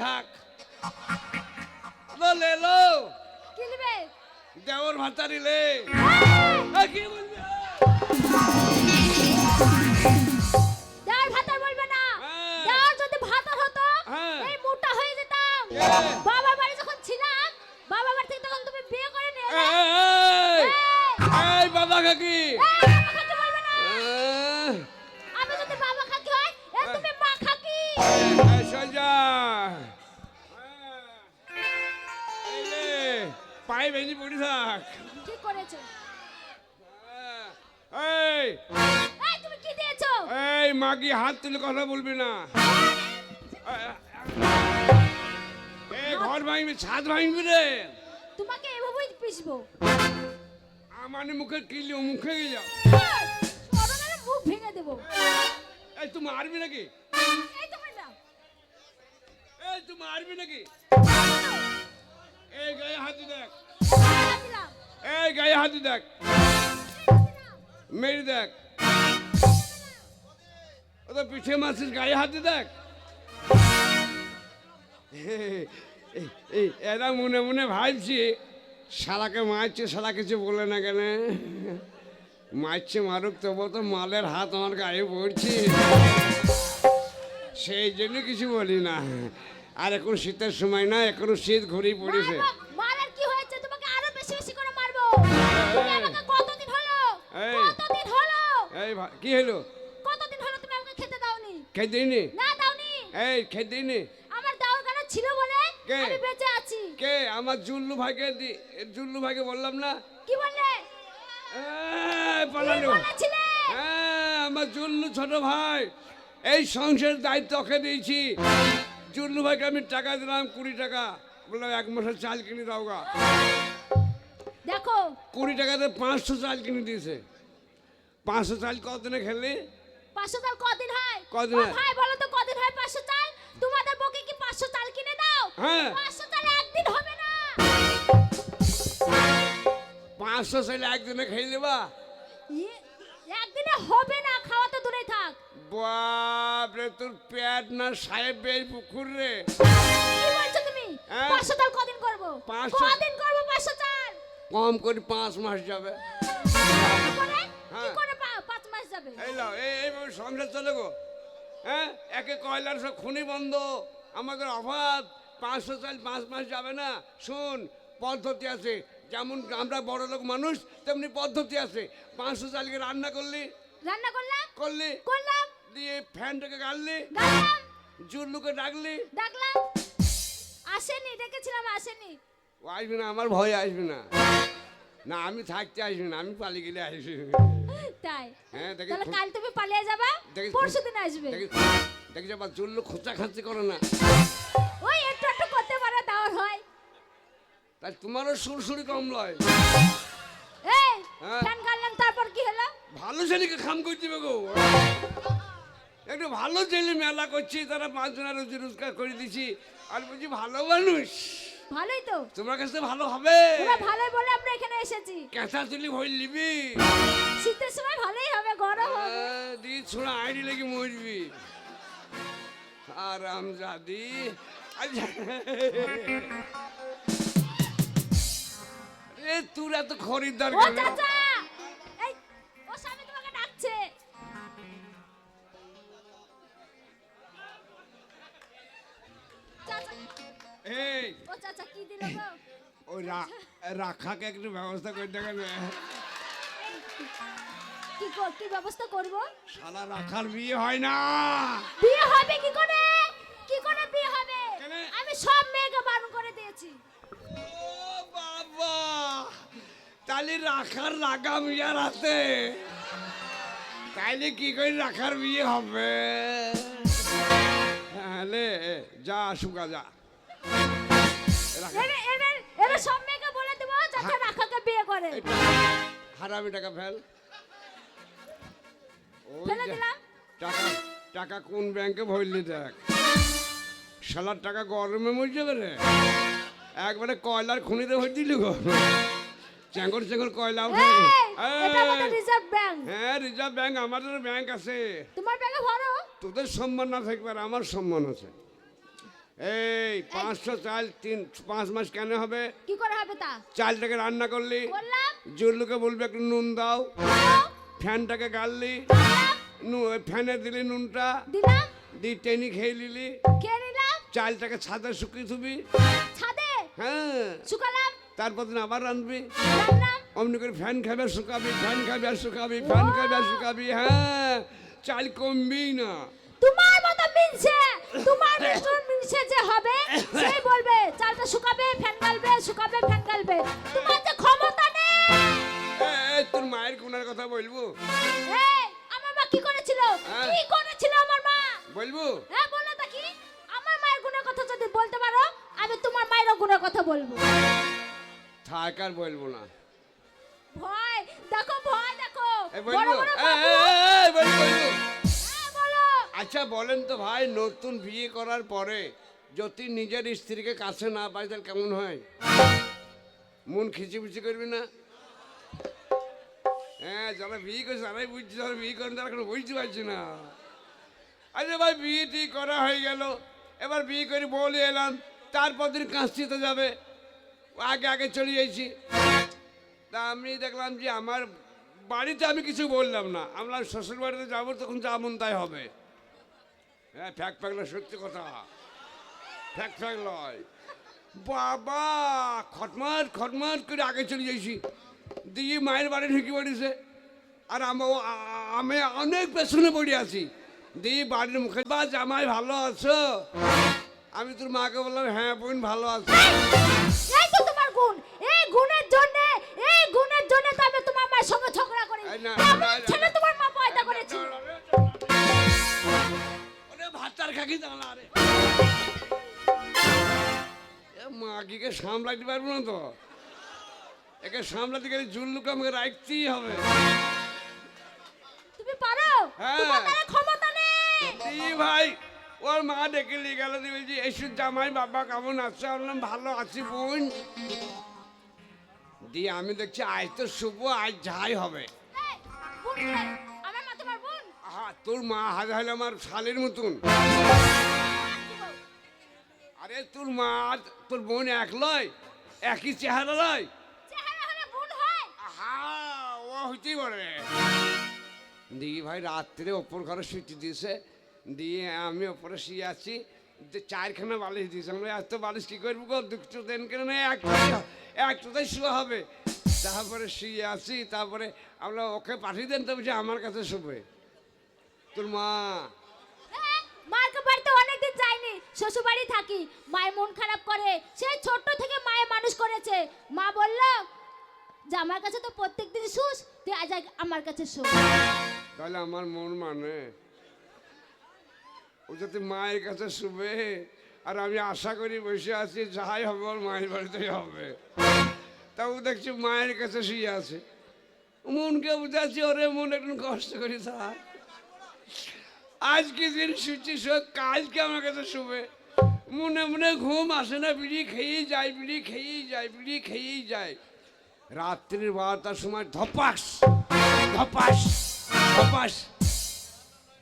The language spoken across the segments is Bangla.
থাক। লো। লে দেওর ভাতারি লে এ, কি বলবি? দেওয়ার ভাতার বলবে না। হ্যাঁ। দেওয়ার যদি ভাতার হতো হ্যাঁ। এই মোটা হয়ে যেতাম। হ্যাঁ। বাবার বাড়ি যখন ছিলাম বাবার বাড়ি থেকে তখন তুমি বিয়ে করে নিয়ে এই বাবা কাকি। পায়ে ভেঙে পড়ে থাক। কি করেছ? এই। এই তুমি কি দিয়েছ? এই মাগি হাত তুলে কথা বলবি না? এই ঘর ভাঙবি ছাদ ভাঙবি রে? তোমাকে এভাবেই পিসবো আমার মুখে কিলি মুখে গিয়ে যাও সরনারে মুখ ভেঙে দেবো। এই তুমি মারবি নাকি? এই তুমি না। এই তুই মারবি নাকি? এই গায়ে হাতি দেখ। এই গায়ে হাতি দেখ। মেরে দেখ। ও তো পিঠে মাছিস গায়ে হাতি দেখ। এরা মনে মনে ভাবছি, শালাকে মারছে, শালা কিছু বলে না কেন? মারছে মারুক তবু তো মালের হাত আমার গায়ে পড়ছে। সেই জন্য কিছু বলি না। আর এখন শীতের সময় না, এখনও শীত ঘুরেই পড়েছে। এই ভা- কি হলো কতদিন হলো তুমি আমাকে খেতে দাওনি? খেয়ে দিইনি না দাওনি। এই খেয়ে দিইনি আমার দাও গানা ছিল বলে? আমি বেঁচে আছি। কে? আমার জুল্লু ভাইকে জুল্লু ভাইকে বললাম না? কি বললে? পালালো। হ্যাঁ আমার জুল্লু ছোট ভাই। এই সংসারের দায়িত্ব ওকে দিয়েছি। জুল্লু ভাইকে আমি টাকা দিলাম কুড়ি টাকা। বললাম এক মাসের চাল কিনে দাও গা। দেখো। কুড়ি টাকাতে পাঁচশো চাল কিনে দিয়েছে। পাঁচশো চাল কতদিনে খেললি? পাঁচশো চাল কদিন হয়? কদিন হয়? ভাই বলো তো কদিন হয় পাঁচশো চাল? তোমাদের বকে কি পাঁচশো চাল কিনে দাও? হ্যাঁ। পাঁচশো চাল একদিন হবে না। পাঁচশো চাল একদিনে খেয়ে ইয়ে, একদিনে হবে না খাওয়া তো দূরে থাক। বাপরে তোর পেট না সাহেব বেশ পুকুর রে। কি বলছো তুমি? হ্যাঁ? পাঁচশো চাল কদিন করব? কদিন করব পাঁচশো চাল? কম করে পাঁচ মাস যাবে। লাও এইভাবে সংসার চলে গো। হ্যাঁ? একে কয়লার সব খুনি বন্ধ আমাদের অভাব পাঁচশো চাল পাঁচ মাস যাবে না। শুন পদ্ধতি আছে। যেমন আমরা বড় লোক মানুষ তেমনি পদ্ধতি আছে। পাঁচশো চালকে রান্না করলি? রান্না করলাম। করলি? করলাম। দিয়ে ফ্যানটাকে গাড়লি জুল্লুকে ডাকলি? ডাকলাম। আসেনি ডেকেছিলাম আসেনি। ও আসবে না আমার ভয় আসবে না। না আমি থাকতে আসবে না আমি পালিয়ে গেলে আসবে। তাই। হ্যাঁ দেখি তাহলে কাল তুমি পালিয়ে যাবা পরশু দিন আসবে। দেখি আবার জুল্লু খোঁচা খাচ্ছি করে না। ওই একটু একটু করতে পারে দাওয়ার হয়। তাই তোমারও সুরসুরি কম লয়। এই হ্যাঁ। ফ্যান গাড়লাম তারপর কি হলো? ভালো ছেলেকে খাম করে দিবে গো? একটু ভালো ছেলে মেলা করছি তারা পাঁচজনা রোজি রোজগার করে দিছি। আর বলছি ভালো মানুষ। ভালোই তো। তোমার কাছে ভালো হবে। তোমরা ভালোই বলে আমরা এখানে এসেছি। কেঁচা তুলি ভই লিবি শীতের সময় ভালোই হবে গরম হবে। দি ছোড়া আইডি লেগে মরবি। আরাম জাদি। আচ্ছা। এ তোরা এত খরিদ্দার ও চাচা! এই। ও চাচা কি দিল গো? ওই রা- রাখাকে একটু ব্যবস্থা করে দেখেন কি কি ব্যবস্থা করব? সারা রাখার বিয়ে হয় না। বিয়ে হবে কি করে? কি করে বিয়ে হবে? আমি সব মেয়েকে বারণ করে দিয়েছি। ও বাবা তাহলে রাখার লাগাম ইয়ার হাতে তাইলে কি করে রাখার বিয়ে হবে? হ্যাঁ যা সুগা যা। এবার এবার এবার সব মেয়েকে বলে দেবো যাতে রাখাকে বিয়ে করে। হারামি টাকা ফেল। ফেলে দিলাম। টাকা টাকা কোন ব্যাংকে ভরলি দেখ। শালার টাকা গরমে মরে যাবে রে। একবারে কয়লার খুনিতে ভরে দিলি গো। চেঙ্গর চেঙ্গর কয়লা ব্যাংক হ্যাঁ রিজার্ভ ব্যাংক আমাদের ব্যাংক আছে। তোমার ব্যাগে ভরো। তোদের সম্মান না থাকবে আর আমার সম্মান আছে। এই পাঁচশো চাল তিন পাঁচ মাস কেন হবে? কি করে হবে তা? চালটাকে রান্না করলি। জুল্লুকে বলবে একটু নুন দাও। ফ্যানটাকে গাললি। ফ্যানে দিলি নুনটা। দিলাম। দি টেনি খেয়ে নিলি। নিলাম। চালটাকে ছাদে শুকিয়ে থুবি ছাদে? হ্যাঁ। শুকালাম। তারপর দিন আবার রাঁধবি। অমনি করে ফ্যান খাবে শুকাবি ফ্যান খাবে আর শুকাবি ফ্যান খাবে আর শুকাবি। হ্যাঁ। চাল কমবি না। তোমার মতো মিলছে। তোমার মিষ্টন মিলছে যে হবে সেই বলবে চালটা শুকাবে ফ্যান গালবে শুকাবে ফ্যান গালবে। তোমার যে ক্ষমতা নেই! তোর মায়ের কোনার কথা বলব? এই আমার মা কি করেছিল? হ্যাঁ। কি করেছিল আমার মা? বলব? হ্যাঁ বলো তা কি? আমার মায়ের গুণের কথা যদি বলতে পারো আমি তোমার মায়ের গুণের কথা বলব। থাক আর বলব না। ভয় দেখো ভয় দেখো। বড় বড় বলব বলব। বলো আচ্ছা বলেন তো ভাই, নতুন বিয়ে করার পরে যদি নিজের স্ত্রীকে কাছে না পাই, তাহলে কেমন হয়? মন খিচিমিচি করবি না? হ্যাঁ যারা বিয়ে করছে তারাই বুঝছে, যারা বিয়ে করেন তারা কোনো বুঝতে পারছি না। আচ্ছা ভাই বিয়ে টি করা হয়ে গেল। এবার বিয়ে করে বলে এলাম, তারপর দিন কাঁচতে যাবে। আগে আগে চলে যাইছি। তা আমি দেখলাম যে আমার বাড়িতে আমি কিছু বললাম না। আমরা শ্বশুর বাড়িতে যাব, তখন যেমন তাই হবে। হ্যাঁ ফ্যাক ফ্যাক না সত্যি কথা ফ্যাক ফ্যাক লয় বাবা খটমাট খটমাট করে আগে চলে যাইছি দিয়ে মায়ের বাড়ি ঢুকে পড়েছে আর আমা- অনেক পেছনে পড়ে আছি দিয়ে বাড়ির মুখে বা জামাই ভালো আছো আমি তোর মাকে বললাম হ্যাঁ বোন ভালো আছো এই তো তোমার গুণ এই গুণের জন্য এই গুণের জন্য তো আমি তোমার মায়ের সঙ্গে ঝগড়া করি না, এমন না, না, ছেলে তোমার মা পয়দা করেছে ভাতার খাকি জানা রে? মাগিকে সামলাতে পারব না তো। একে সামলাতে গেলে জুল্লুকে আমাকে রাখতেই হবে। তুমি পারো? হ্যাঁ। তোমার দ্বারা ক্ষমতা নেই। ভাই ওর মা ডেকে নিয়ে গেল বলছি এসু জামাই বাবা কেমন আছে বললাম ভালো আছি বোন। দিয়ে আমি দেখছি আজ তো শুভ আজ যাই হবে। তোর মা হাজার হলে আমার শালের মতন। আরে তোর মা আর তোর বোন এক লয় একই চেহারা লয়। ও হইতেই পারে। দিয়ে ভাই রাত্রে ওপর ঘরে শুইতে দিয়েছে দিয়ে আমি ওপরে শুয়ে আছি। যে চারখানা বালিশ দিয়েছে আমি বলি, এত বালিশ কি করব গো? দুটো দিন কেন না? একটাই একটাতেই শুয়ে হবে। তারপরে শুয়ে আছি। তারপরে আমরা ওকে পাঠিয়ে দেন তো বলছি আমার কাছে শুবে। তোর মা। হ্যাঁ, মার কা বাড়িতে অনেকদিন যাইনি শ্বশুর বাড়ি থাকি। মায়ের মন খারাপ করে সেই ছোট্ট থেকে মায়ের মানুষ করেছে। মা বলল যে আমার কাছে তো শুস তুই আজ আমার কাছে শো তাহলে আমার মন মানে? ও যাতে মায়ের কাছে শুবে আর আমি আশা করি বসে আছি যাই হবে ওর মায়ের বাড়িতেই হবে। তাও দেখছি মায়ের কাছে শুয়ে আছে। মনকে বুঝাচ্ছি ওরে মন একটু কষ্ট করি স্যার। আজকে দিন শুচি শোক কালকে আমার কাছে শুবে। মনে মনে ঘুম আসে না, বিড়ি খেয়েই যায়, বিড়ি খেয়েই যায়, বিড়ি খেয়েই যায়। রাত্রির বারোটার সময় ধপাস ধপাস ধপাস।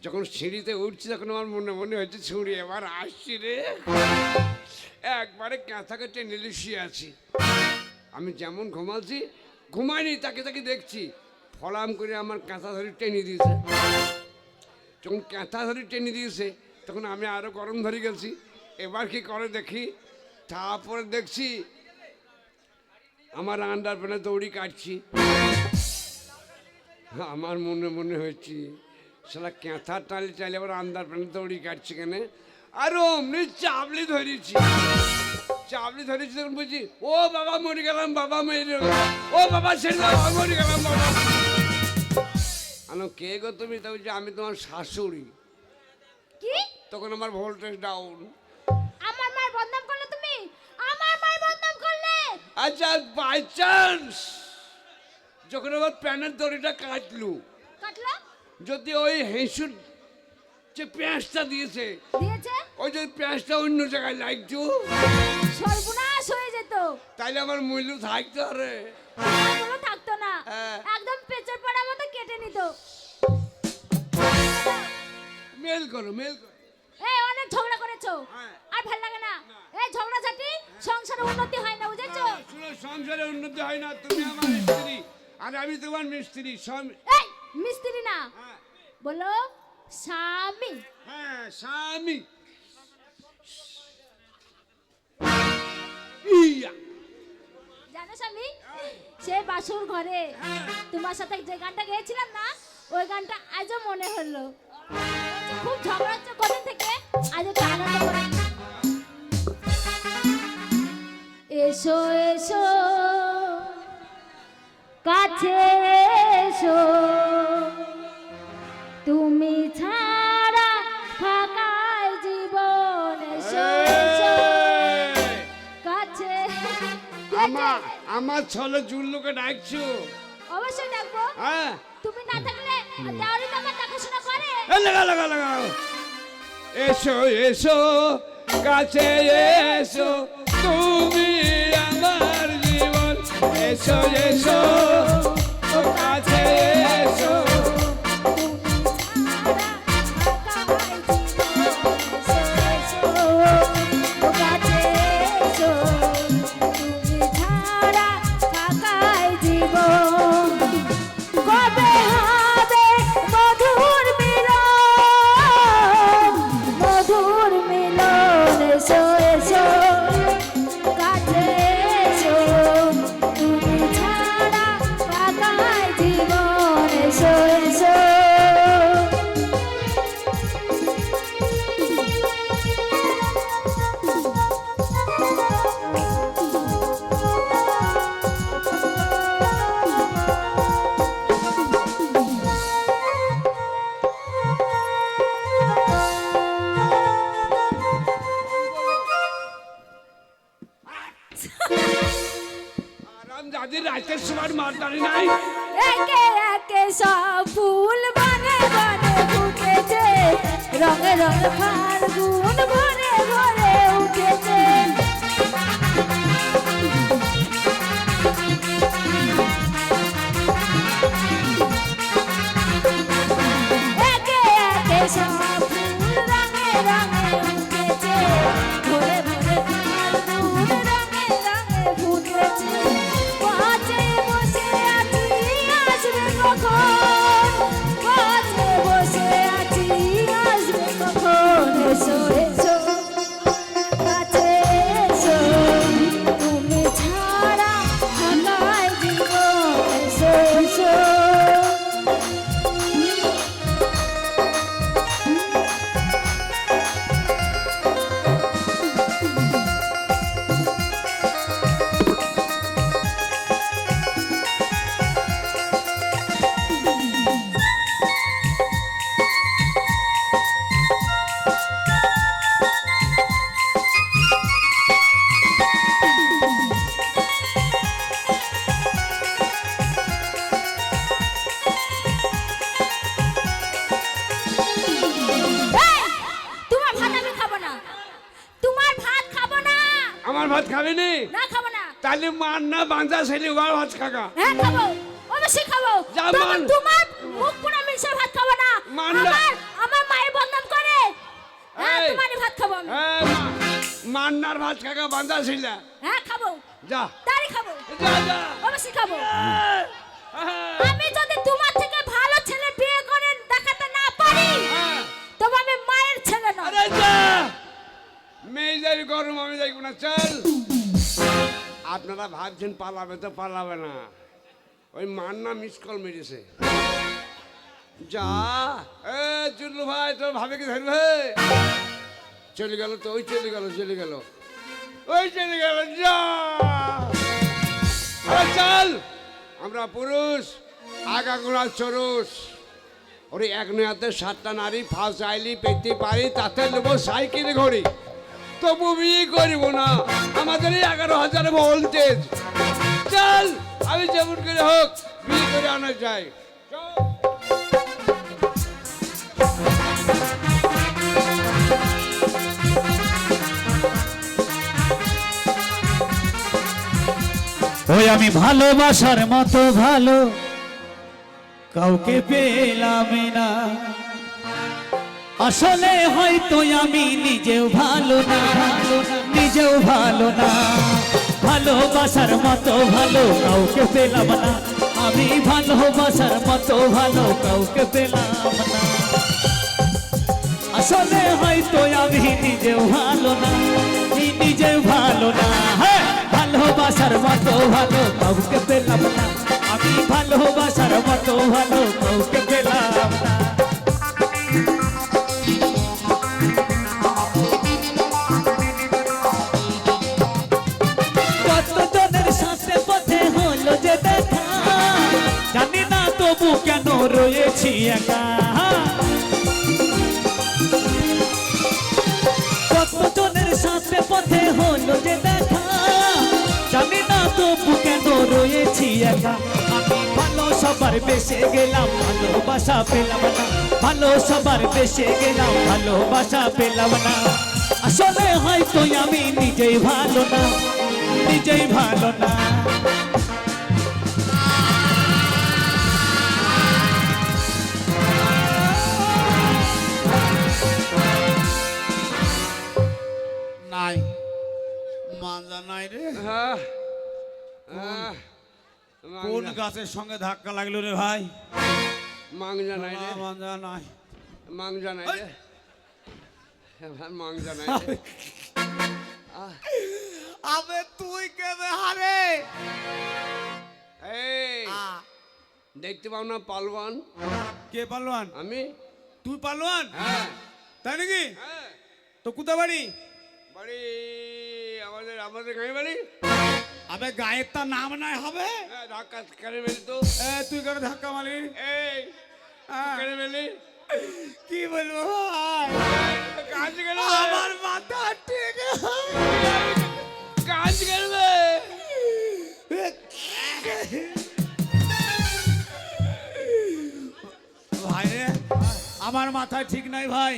যখন সিঁড়িতে উঠছি, তখন আমার মনে মনে হচ্ছে ছুরি এবার আসছি রে। একবারে ক্যাঁথাকে টেনে লিশিয়ে আছি। আমি যেমন ঘুমাচ্ছি ঘুমাইনি তাকে তাকে দেখছি। ফলাম করে আমার কাঁথা ধরে টেনে দিয়েছে। যখন কাঁথা ধরে টেনে দিয়েছে, তখন আমি আরও গরম ধরে গেছি এবার কি করে দেখি? তারপরে দেখছি, আমার আন্ডার প্যানে দৌড়ি কাটছি। আমার মনে মনে হয়েছে সেটা ক্যাঁথা টালি টালি আবার আন্ডার প্যানে দৌড়ি কাটছি কেন? আর অমনি চাবলি ধরেছি। চাবলি ধরেছি তখন বলছি, ও বাবা মরে গেলাম, বাবা মেরে ও বাবা, ছেড়ে বাবা মরে গেলাম, বাবা। আনো কে গো তুমি? তা বলছি আমি তোমার শাশুড়ি। কি? তখন আমার ভোল্টেজ ডাউন আমার মায়ের বদনাম করলে তুমি? আমার মায়ের বদনাম করলে? আচ্ছা বাই চান্স যখন আমার প্যানের দড়িটা কাটলু কাটলো? যদি ওই হেঁসুর যে পেঁয়াজটা দিয়েছে দিয়েছে? ওই যদি পেঁয়াজটা অন্য জায়গায় লাগতো। সর্বনাশ হয়ে যেত। তাইলে আমার মূল্য থাকতো রে কোনো থাকতো না। হ্যাঁ। একদম কেটে মেল করো মেল করো। এই অনেক ঝগড়া করেছ। হ্যাঁ। আর ভালো লাগে না। সংসারে উন্নতি হয় না বুঝেছ? শুনো সংসারে উন্নতি হয় না। তুমি আমার স্ত্রী আর আমি তোমার মিস্ত্রি স্বামী। এই মিস্ত্রি না। হ্যাঁ, বলো স্বামী। হ্যাঁ স্বামী। জানো স্বামী? সে বাসুর ঘরে। তোমার সাথে যে গানটা গেয়েছিলাম না ওই গানটা আজও মনে হলো। খুব ঝগড়া হচ্ছে কদিন থেকে? আজ একটু আনন্দ এসো এসো কাছে এসো। তুমি ছাড়া ফাঁকায় জীবন এসো এসো। কাছে আমার আমার ছলে জুল্লুকে ডাকছো। অবশ্যই ডাকবো। হ্যাঁ। তুমি না থাকলে দেওয়ারি বাবা দেখাশোনা করে। লাগা লাগা লাগা এসো এসো কাছে এসো। তুমি আমার জীবন। এসো এসো কাছে এসো। আরাম যাদের রাতের সময় নাই। একে একে সব ফুল বনে বনে ফুটেছে। রঙে রঙে ফাল্গুন ভরে ভরে। আমার ভাত খাবে নি? না খাব না। তাহলে মার না বাঁধা ছেলে ওর ভাত খাকা হ্যাঁ খাব। অবশ্যই খাব। যা তবে মান। তোমার মুখ পুরো মিশে ভাত খাব না। মান না। আমার আমার মায়ের বদনাম করে। হ্যাঁ তোমারই ভাত খাব আমি। হ্যাঁ মান্নার ভাত খাকা বাঁধা ছিল। হ্যাঁ খাব। যা। তারই খাব। যা যা। অবশ্যই খাব। হ্যাঁ, আমি যদি তোমার থেকে ভালো ছেলে বিয়ে করে দেখাতে না পারি হ্যাঁ। তবে আমি মায়ের ছেলে নয়। আরে যা। মেয়ে যাই গরম আমি যাইব না, চল। আপনারা ভাবছেন পালাবে তো পালাবে না। ওই মান্না মিস কল মেরেছে। যা, এ চুল্লু ভাই, তোর ভাবে কি ধরবে চলে গেল তো, ওই চলে গেল চলে গেল। ওই চলে গেল, যা। চল। আমরা পুরুষ, আগা গোড়া চরুষ। ওরে এক নয়াতে সাতটা নারী ফার্স্ট আইলি, পেতে পারি, তাতে নেব সাইকেল ঘড়ি। তবু বিয়ে করিব না। আমাদের এই এগারো হাজার ভোল্টেজ। চল, আমি যেমন করে হোক বিয়ে করে আনা যায়। ওই আমি ভালোবাসার মতো ভালো কাউকে পেলাম না। আসলে হয়তো আমি নিজেও ভালো না, নিজেও ভালো না। ভালোবাসার মতো ভালো কাউকে পেলাম না। আমি ভালোবাসার মতো ভালো কাউকে পেলাম না। আসলে হয়তো আমি নিজেও ভালো না নিজেও ভালো না। হ্যাঁ ভালোবাসার মতো ভালো কাউকে পেলাম না। আমি ভালোবাসার মতো ভালো কাউকে পেলাম রয়েছি একা কতজনের সাথে পথে হলো যে দেখা? জানি না রয়েছি একা। আমি ভালো সবার বেশে গেলাম, ভালোবাসা পেলাম না। ভালো সবার বেশে গেলাম, ভালোবাসা পেলাম না। আসলে হয়তো আমি নিজেই ভালো না, নিজেই ভালো না। কোন গাছের সঙ্গে ধাক্কা লাগল রে ভাই। মাংজা নাই রে। মাজা নাই। মাংজা নাই রে। মাংজা নাই রে। আবে তুই কেবে হারে? এই। দেখতে পাও না পালওয়ান কে পালোয়ান? আমি। তুই পালোয়ান? হ্যাঁ। তাই নাকি? হ্যাঁ। তো কোথা বাড়ি? বাড়ি আমাদের আমাদের গাঁয়ে বাড়ি? আবে গায়ের তার নাম নাই হবে। হ্যাঁ ধাক্কা মেলি তো। এ তুই কেন ধাক্কা মারি এই হ্যাঁ। কেন মেলি কি বলব ভাই? কাজ আমার মাথা ঠিক কাজ করবে আমার মাথা ঠিক নাই ভাই।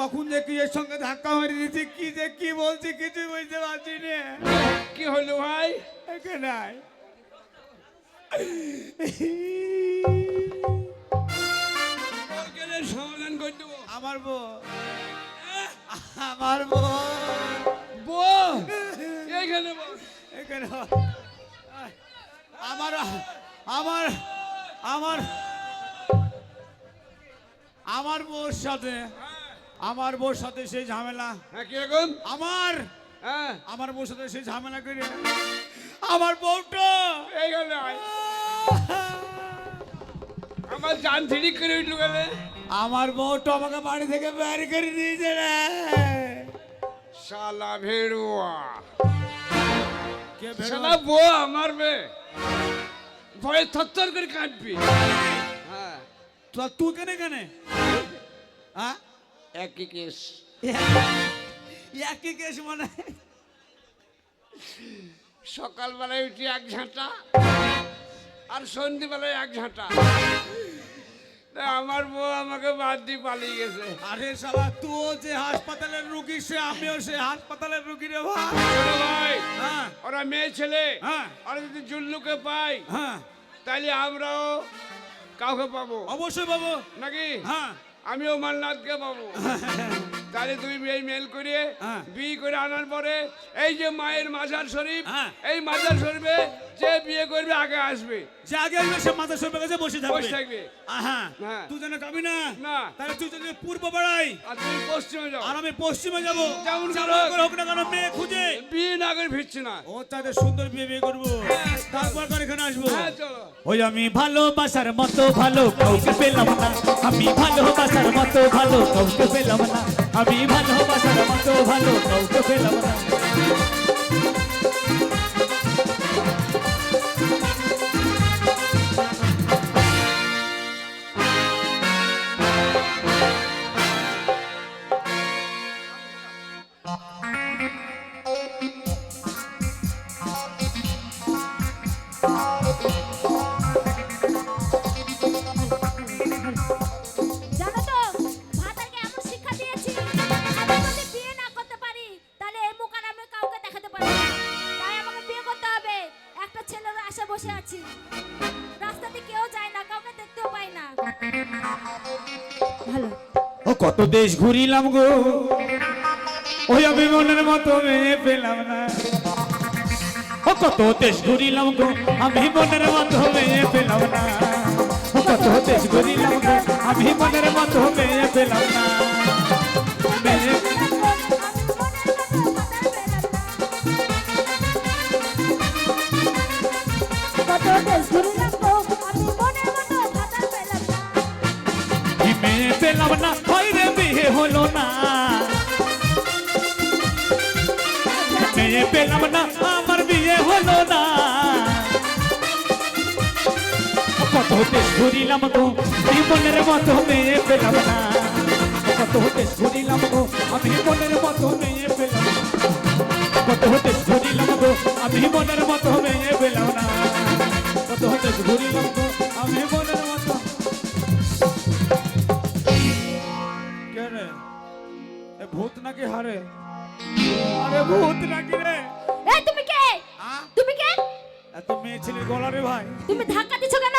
কখন যে কি এর সঙ্গে ধাক্কা মেরে দিচ্ছি কি যে কি বলছি কিছু বুঝতে পারছি না। কি হলো ভাই? তোর সমাধান করে দেবো। আমার বউ। আমার বউ। বউ? এইখানে বল এখানে আমার আমার আমার আমার বউর সাথে আমার বউর সাথে সেই ঝামেলা। হ্যাঁ কীরকম আমার? হ্যাঁ। আমার বউর সাথে সেই ঝামেলা করে। আমার বউটা। আমার জান ছিড়ি করে উঠল গেলে। আমার বউটা আমাকে বাড়ি থেকে বের করে দিয়েছে রে। শালা ভেড়ুয়া। কে শালা বউ আমার বে ভয়ে থরথর করে কাঁদবি। হ্যাঁ। তো তুই কেনে কেনে হ্যাঁ? একই কেস। একই কেস মানে? সকালবেলায় উঠি এক ঝাঁটা আর সন্ধ্যেবেলায় এক ঝাঁটা। আমার বউ আমাকে বাদ দিয়ে পালিয়ে গেছে। আরে শালা তুও যে হাসপাতালের রুগী সে আমিও সে হাসপাতালের রুগী রে ভাই। হ্যাঁ। ওরা মেয়ে ছেলে হ্যাঁ। ওরা যদি জুল্লুকে পাই হ্যাঁ। তাহলে আমরাও কাউকে পাবো। অবশ্যই পাবো। নাকি? হ্যাঁ। আমিও মান্নাতকে পাবো। তাহলে তুমি এই মেল করে হ্যাঁ। বিয়ে করে আনার পরে এই যে মায়ের মাজার শরীফ হ্যাঁ। এই মাজার শরীফে যে বিয়ে করবে আগে আসবে। যে আগে আসবে সে মাথা সরবে কাছে বসে থাকবে। বসে থাকবে। হ্যাঁ। তুই যেন যাবি না না। তাহলে তুই যদি পূর্ব বাড়াই আর তুমি পশ্চিমে যাও। আর আমি পশ্চিমে যাব। যেমন করে। হোক না কেন মেয়ে খুঁজে। বিয়ে না করে ফিরছে না। ও তাদের সুন্দর বিয়ে বিয়ে করব। তারপর করে এখানে আসব। হ্যাঁ ওই আমি ভালোবাসার মতো ভালো কাউকে পেলাম না। আমি ভালোবাসার মতো ভালো কাউকে পেলাম না। আমি ভালোবাসার মতো ভালো কাউকে পেলাম না। কত দেশ ঘুরিলাম গো। ওই আমি মনের মতো মেয়ে পেলাম না। ও কত দেশ ঘুরিলাম গো আমি মনের মতো মেয়ে পেলাম না। ও কত দেশ ঘুরিলাম গো আমি মনের মতো মেয়ে পেলাম না। মেয়ে কত দেশ ঘুরলাম গো, আমি মনের মতো ভাতা পেলাম না। কি মেয়ে পেলাম না হয় রে বিয়ে হলো না মেয়ে পেলাম না আমার বিয়ে হলো না কত দেশ ঘুরিলাম গো জীবনের মতো মেয়ে পেলাম না কত দেশ ঘুরিলাম গো আমি মনের মতো মেয়ে পেলাম না। কত দেশ ঘুরিলাম গো আমি মনের মতো মেয়ে পেলাম না কত দেশ ঘুরিলাম গো আমি ভূত নাকি হারে? আরে ভূত নাকি রে? এই, তুমি কে? তুমি কে? এত মেয়ে ছেলের গলা রে ভাই। তুমি ধাক্কা দিছো কেন?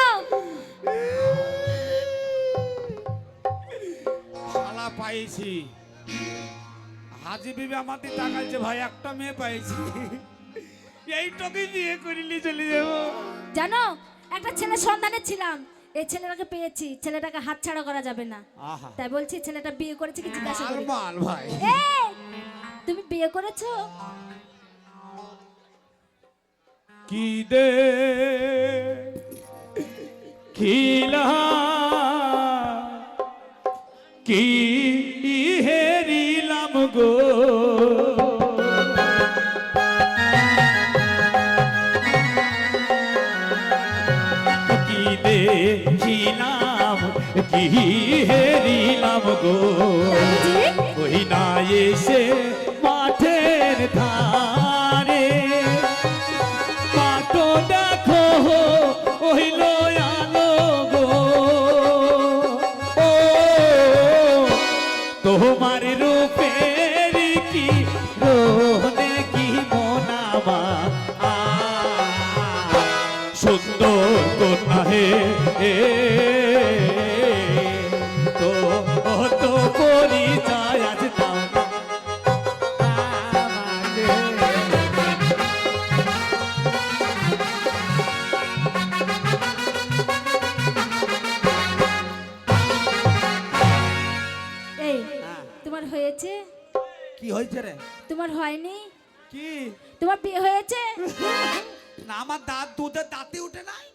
শালা পাইছি। হাজি বিবি আমার দিকে তাকাইছে ভাই একটা মেয়ে পাইছি। এইটাকে বিয়ে করিলি চলে যাব। জানো একটা ছেলে সন্ধানে ছিলাম। এই ছেলেটাকে পেয়েছি ছেলেটাকে হাতছাড়া করা যাবে না। আহা। তাই বলছি ছেলেটা বিয়ে করেছে কি জিজ্ঞাসা করি। মাল ভাই। এই, তুমি বিয়ে করেছ? কি দে? খিলা কি হেরিলাম গো? কি হেরিলাম গো? ওই না এসে তোমার হয়নি? কি? তোমার বিয়ে হয়েছে? না আমার দাঁত দুধের দাঁতে উঠে নাই।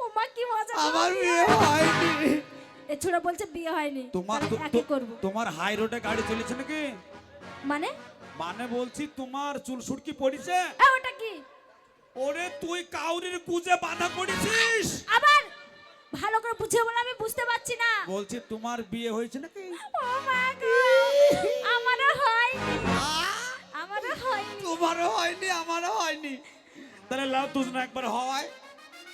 ও মা কি মজা। আমার বিয়ে হয়নি। এ ছোড়া বলছে বিয়ে হয়নি। তোমার তো- করব। তোমার হাই রোডে গাড়ি চলেছে নাকি? মানে? মানে বলছি তোমার চুল সুটকি পড়েছে? এ, ওটা কি? ওরে তুই কাউরির কুজে বাধা পড়েছিস? আবার? ভালো করে বুঝিয়ে বলে আমি বুঝতে পারছি না। বলছি তোমার বিয়ে হয়েছে নাকি? ও মা গো আমারও হয়নি। আমারও হয়নি। তোমারও হয়নি আমারও হয়নি। তাহলে লাভ তুজ না একবার হয়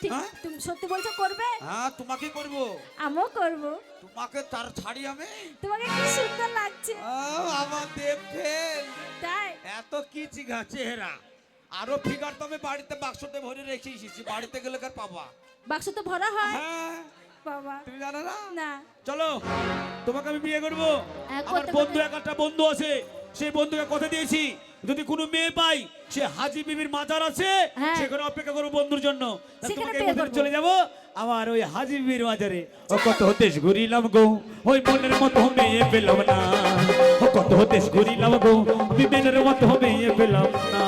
ঠিক হ্যাঁ? তুমি সত্যি বলছো করবে? হ্যাঁ তোমাকে করব। আমিও করব। তোমাকে তার ছাড়ি আমি? তোমাকে কি সুন্দর লাগছে। আহ, আমার দেব ফেল। তাই? এত কি চিঘা চেহারা আরও ফিগার তো আমি বাড়িতে বাক্সতে ভরে রেখে এসেছি। বাড়িতে গেলে কার পাবা? বাক্স তো ভরা হয়? হ্যাঁ। বাবা। তুমি জানো না? না। চলো তোমাকে আমি বিয়ে করব। হ্যাঁ, আমার করতে বন্ধু। এক একটা বন্ধু আছে। সেই বন্ধুকে কথা দিয়েছি যদি কোনো মেয়ে পাই সে হাজি বিবির মাজার আছে হ্যাঁ। সেখানে অপেক্ষা করব বন্ধুর জন্য। তোমাকে। চলে যাব আমার ওই হাজি বিবির মাজারে। ও কত দেশ ঘুরিলাম গো ওই মনের মতো মেয়ে পেলাম না। ও কত দেশ ঘুরিলাম গো বিবেনের মতো মেয়ে পেলাম না।